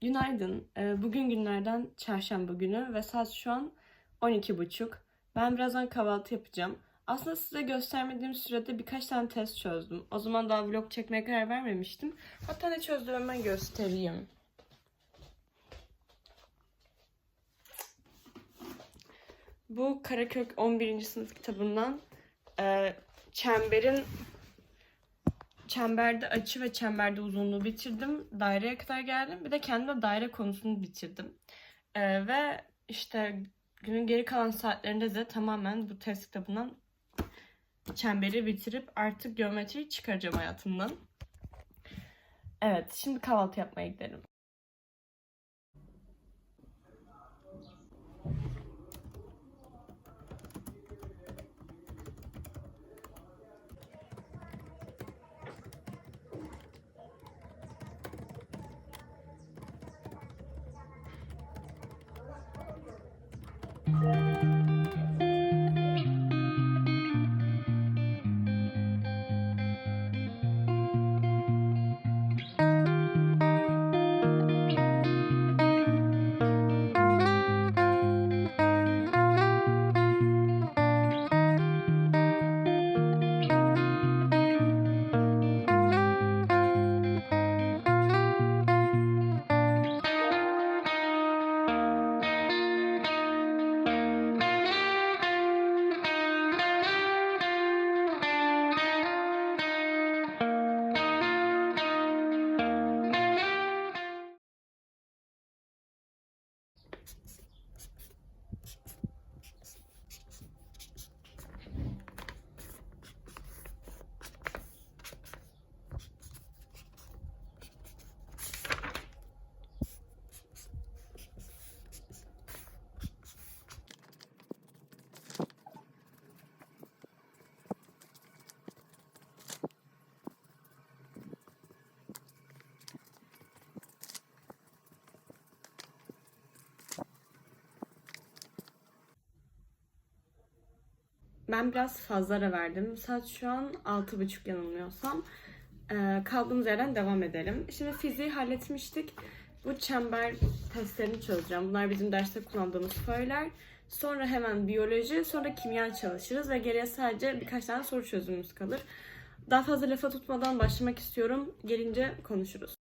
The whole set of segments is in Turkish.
Günaydın. Ee, Bugün günlerden çarşamba günü ve saat şu an 12.30. Ben birazdan kahvaltı yapacağım. Aslında size göstermediğim sürede birkaç tane test çözdüm. O zaman daha vlog çekmeye karar vermemiştim. Hatta ne çözdüm hemen göstereyim. Bu Karakök 11. sınıf kitabından e, çemberin çemberde açı ve çemberde uzunluğu bitirdim. Daireye kadar geldim. Bir de kendime daire konusunu bitirdim. Ee, ve işte günün geri kalan saatlerinde de tamamen bu test kitabından çemberi bitirip artık geometriyi çıkaracağım hayatımdan. Evet, şimdi kahvaltı yapmaya gidelim. Ben biraz fazla ara verdim. Saat şu an 6.30 yanılmıyorsam. Ee, kaldığımız yerden devam edelim. Şimdi fiziği halletmiştik. Bu çember testlerini çözeceğim. Bunlar bizim derste kullandığımız föyler. Sonra hemen biyoloji, sonra kimya çalışırız ve geriye sadece birkaç tane soru çözümümüz kalır. Daha fazla lafa tutmadan başlamak istiyorum. Gelince konuşuruz.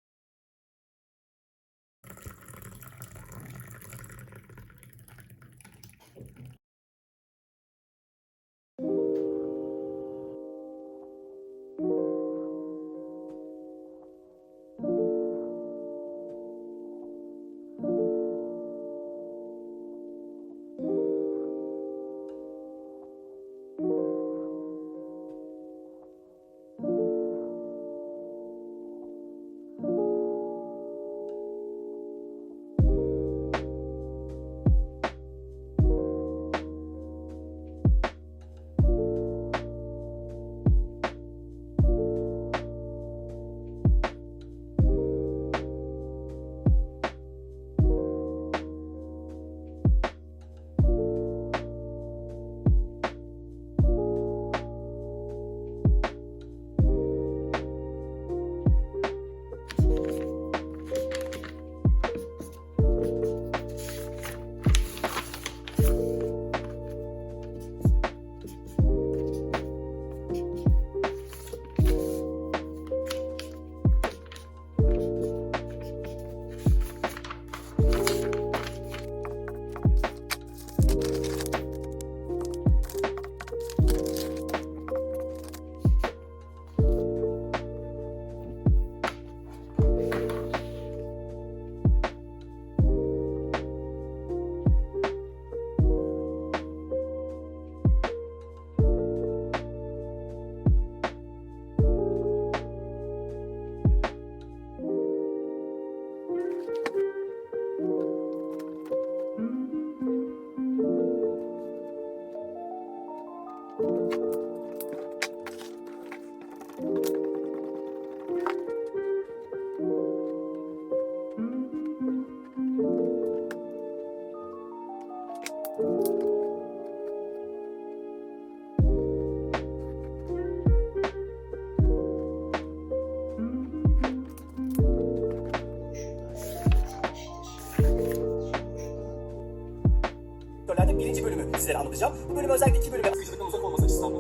Birinci bölümü sizlere anlatacağım. Bu bölümü özellikle iki bölüme ayırdık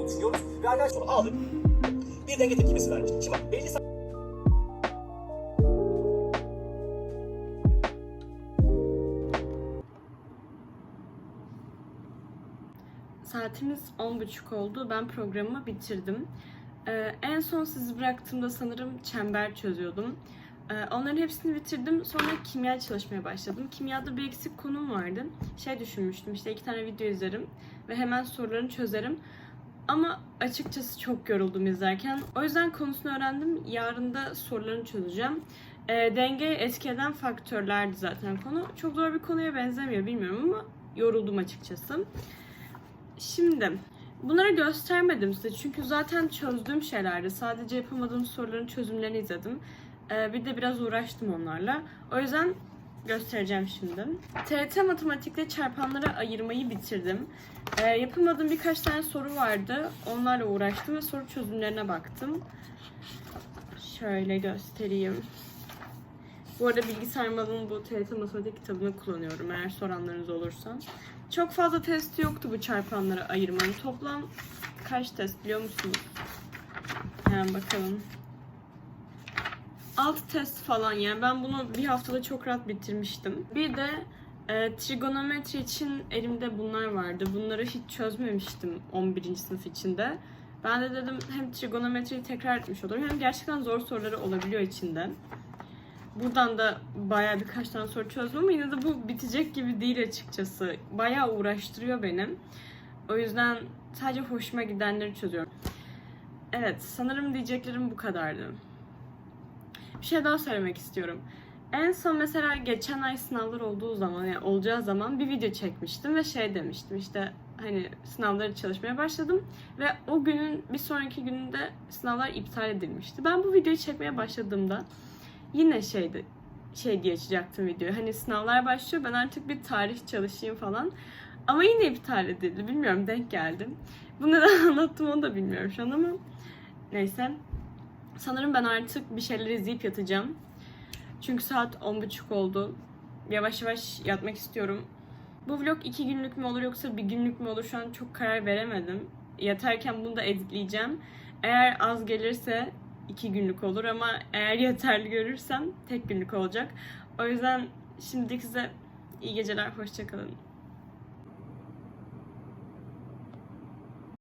bunu düşünüyoruz. Ve arkadaşlar aldık. Bir denge tepkimesi vermiştik. Şimdi bak belli Saatimiz 10.30 oldu. Ben programımı bitirdim. Ee, en son sizi bıraktığımda sanırım çember çözüyordum. Ee, onların hepsini bitirdim. Sonra kimya çalışmaya başladım. Kimyada bir eksik konum vardı. Şey düşünmüştüm işte iki tane video izlerim ve hemen sorularını çözerim. Ama açıkçası çok yoruldum izlerken. O yüzden konusunu öğrendim. Yarın da sorularını çözeceğim. Ee, dengeyi etki faktörlerdi zaten konu. Çok zor bir konuya benzemiyor bilmiyorum ama yoruldum açıkçası. Şimdi bunları göstermedim size çünkü zaten çözdüğüm şeylerdi. Sadece yapamadığım soruların çözümlerini izledim. Ee, bir de biraz uğraştım onlarla. O yüzden göstereceğim şimdi. TRT matematikte çarpanlara ayırmayı bitirdim. Ee, yapamadığım birkaç tane soru vardı. Onlarla uğraştım ve soru çözümlerine baktım. Şöyle göstereyim. Bu arada bilgisayar malının bu TRT matematik kitabını kullanıyorum eğer soranlarınız olursa. Çok fazla testi yoktu bu çarpanlara ayırmanın. Toplam kaç test biliyor musunuz? Hemen bakalım. 6 test falan yani ben bunu bir haftada çok rahat bitirmiştim. Bir de e, trigonometri için elimde bunlar vardı. Bunları hiç çözmemiştim 11. sınıf içinde. Ben de dedim hem trigonometriyi tekrar etmiş olurum hem gerçekten zor soruları olabiliyor içinde. Buradan da bayağı birkaç tane soru çözdüm ama yine de bu bitecek gibi değil açıkçası. Bayağı uğraştırıyor benim. O yüzden sadece hoşuma gidenleri çözüyorum. Evet, sanırım diyeceklerim bu kadardı. Bir şey daha söylemek istiyorum. En son mesela geçen ay sınavlar olduğu zaman, yani olacağı zaman bir video çekmiştim ve şey demiştim işte hani sınavları çalışmaya başladım ve o günün bir sonraki gününde sınavlar iptal edilmişti. Ben bu videoyu çekmeye başladığımda yine şeydi şey diye açacaktım videoyu. Hani sınavlar başlıyor ben artık bir tarih çalışayım falan. Ama yine iptal edildi. Bilmiyorum denk geldim. Bu neden anlattım onu da bilmiyorum şu an ama neyse. Sanırım ben artık bir şeyler izleyip yatacağım. Çünkü saat 10.30 oldu. Yavaş yavaş yatmak istiyorum. Bu vlog iki günlük mü olur yoksa bir günlük mü olur şu an çok karar veremedim. Yatarken bunu da editleyeceğim. Eğer az gelirse iki günlük olur ama eğer yeterli görürsem tek günlük olacak. O yüzden şimdilik size iyi geceler, hoşçakalın.